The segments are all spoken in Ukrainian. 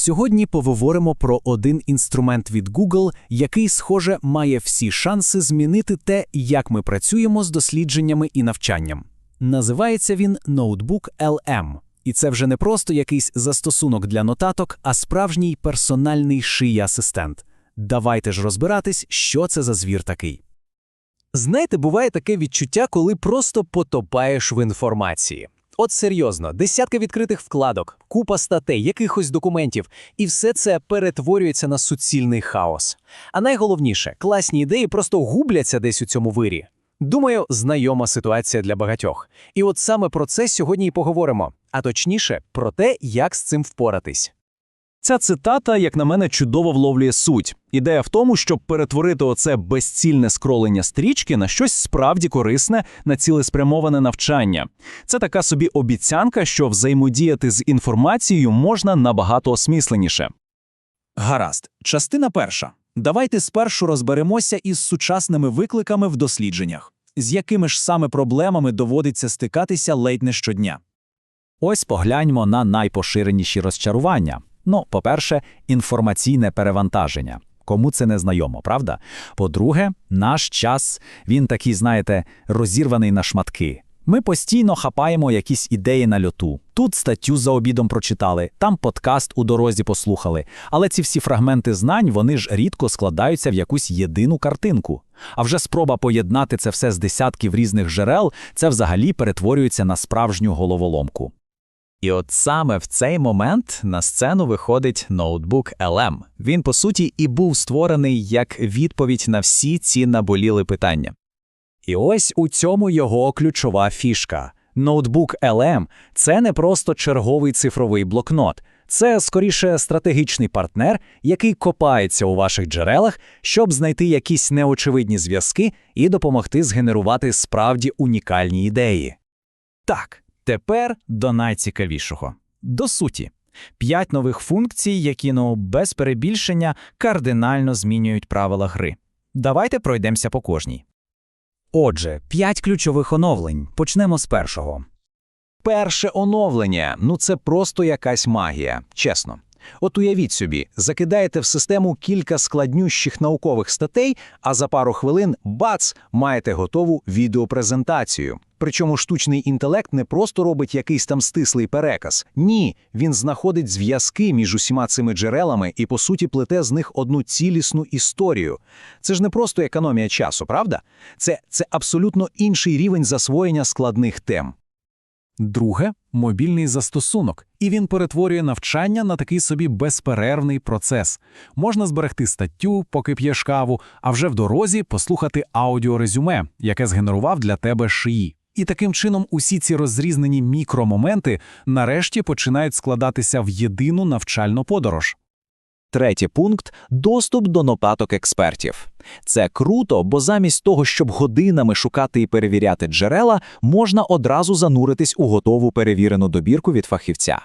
Сьогодні поговоримо про один інструмент від Google, який, схоже, має всі шанси змінити те, як ми працюємо з дослідженнями і навчанням. Називається він Notebook LM. І це вже не просто якийсь застосунок для нотаток, а справжній персональний шиї асистент. Давайте ж розбиратись, що це за звір такий. Знаєте, буває таке відчуття, коли просто потопаєш в інформації. От серйозно, десятки відкритих вкладок, купа статей, якихось документів, і все це перетворюється на суцільний хаос. А найголовніше, класні ідеї просто губляться десь у цьому вирі. Думаю, знайома ситуація для багатьох. І от саме про це сьогодні і поговоримо, а точніше, про те, як з цим впоратись. Ця цитата, як на мене, чудово вловлює суть. Ідея в тому, щоб перетворити оце безцільне скролення стрічки на щось справді корисне на цілеспрямоване навчання. Це така собі обіцянка, що взаємодіяти з інформацією можна набагато осмисленіше. Гаразд, частина перша. Давайте спершу розберемося із сучасними викликами в дослідженнях, з якими ж саме проблемами доводиться стикатися ледь не щодня. Ось погляньмо на найпоширеніші розчарування. Ну, по-перше, інформаційне перевантаження. Кому це не знайомо, правда? По-друге, наш час, він такий, знаєте, розірваний на шматки. Ми постійно хапаємо якісь ідеї на льоту. Тут статтю за обідом прочитали, там подкаст у дорозі послухали. Але ці всі фрагменти знань, вони ж рідко складаються в якусь єдину картинку. А вже спроба поєднати це все з десятків різних джерел, це взагалі перетворюється на справжню головоломку. І от саме в цей момент на сцену виходить ноутбук LM. Він, по суті, і був створений як відповідь на всі ці наболіли питання. І ось у цьому його ключова фішка. Ноутбук LM – це не просто черговий цифровий блокнот. Це скоріше стратегічний партнер, який копається у ваших джерелах, щоб знайти якісь неочевидні зв'язки і допомогти згенерувати справді унікальні ідеї. Так, тепер до найцікавішого. До суті. П'ять нових функцій, які, ну, без перебільшення, кардинально змінюють правила гри. Давайте пройдемося по кожній. Отже, п'ять ключових оновлень. Почнемо з першого. Перше оновлення ну це просто якась магія, чесно. От уявіть собі, закидаєте в систему кілька складнющих наукових статей, а за пару хвилин бац, маєте готову відеопрезентацію. Причому штучний інтелект не просто робить якийсь там стислий переказ. Ні, він знаходить зв'язки між усіма цими джерелами і, по суті, плете з них одну цілісну історію. Це ж не просто економія часу, правда? Це, це абсолютно інший рівень засвоєння складних тем. Друге мобільний застосунок, і він перетворює навчання на такий собі безперервний процес. Можна зберегти статтю, поки п'єш каву, а вже в дорозі послухати аудіорезюме, яке згенерував для тебе шиї. І таким чином усі ці розрізнені мікромоменти нарешті починають складатися в єдину навчальну подорож. Третій пункт доступ до нотаток експертів. Це круто, бо замість того, щоб годинами шукати і перевіряти джерела, можна одразу зануритись у готову перевірену добірку від фахівця.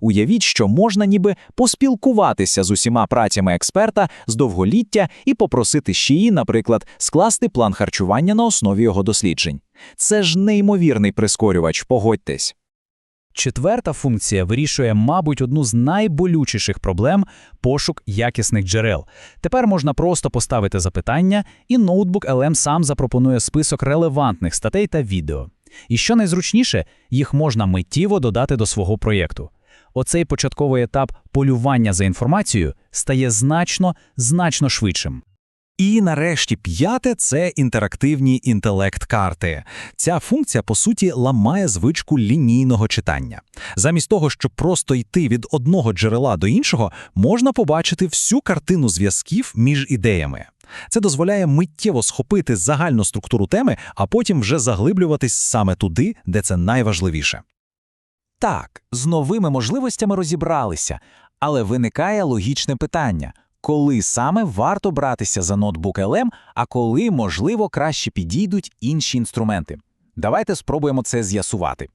Уявіть, що можна ніби поспілкуватися з усіма працями експерта з довголіття і попросити ще наприклад, скласти план харчування на основі його досліджень. Це ж неймовірний прискорювач, погодьтесь. Четверта функція вирішує, мабуть, одну з найболючіших проблем пошук якісних джерел. Тепер можна просто поставити запитання, і ноутбук LM сам запропонує список релевантних статей та відео. І що найзручніше, їх можна миттєво додати до свого проєкту. Оцей початковий етап полювання за інформацією стає значно, значно швидшим. І нарешті п'яте це інтерактивні інтелект-карти. Ця функція, по суті, ламає звичку лінійного читання. Замість того, щоб просто йти від одного джерела до іншого, можна побачити всю картину зв'язків між ідеями. Це дозволяє миттєво схопити загальну структуру теми, а потім вже заглиблюватись саме туди, де це найважливіше. Так, з новими можливостями розібралися, але виникає логічне питання. Коли саме варто братися за ноутбук LM, а коли, можливо, краще підійдуть інші інструменти? Давайте спробуємо це з'ясувати.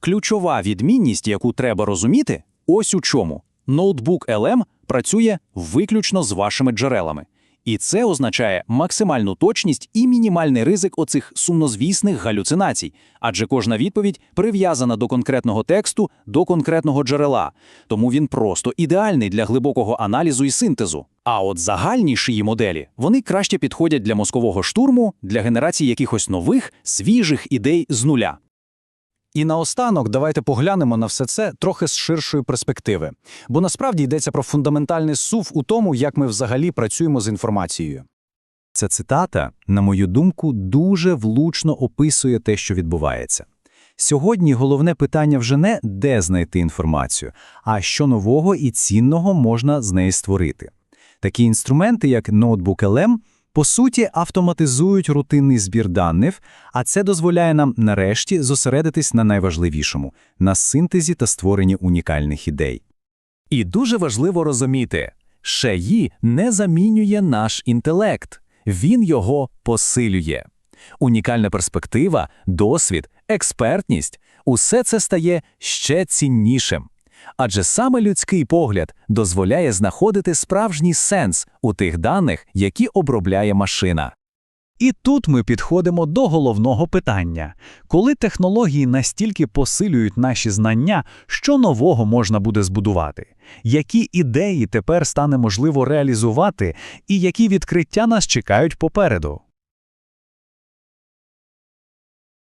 Ключова відмінність, яку треба розуміти, ось у чому. Ноутбук LM працює виключно з вашими джерелами. І це означає максимальну точність і мінімальний ризик оцих сумнозвісних галюцинацій, адже кожна відповідь прив'язана до конкретного тексту, до конкретного джерела. Тому він просто ідеальний для глибокого аналізу і синтезу. А от загальніші її моделі вони краще підходять для мозкового штурму, для генерації якихось нових, свіжих ідей з нуля. І наостанок давайте поглянемо на все це трохи з ширшої перспективи, бо насправді йдеться про фундаментальний сув у тому, як ми взагалі працюємо з інформацією. Ця цитата, на мою думку, дуже влучно описує те, що відбувається. Сьогодні головне питання вже не де знайти інформацію, а що нового і цінного можна з неї створити. Такі інструменти, як Notebook LM, по суті, автоматизують рутинний збір даних, а це дозволяє нам нарешті зосередитись на найважливішому – на синтезі та створенні унікальних ідей. І дуже важливо розуміти, ШЕЙІ не замінює наш інтелект, він його посилює. Унікальна перспектива, досвід, експертність – усе це стає ще ціннішим. Адже саме людський погляд дозволяє знаходити справжній сенс у тих даних, які обробляє машина. І тут ми підходимо до головного питання. Коли технології настільки посилюють наші знання, що нового можна буде збудувати? Які ідеї тепер стане можливо реалізувати, і які відкриття нас чекають попереду?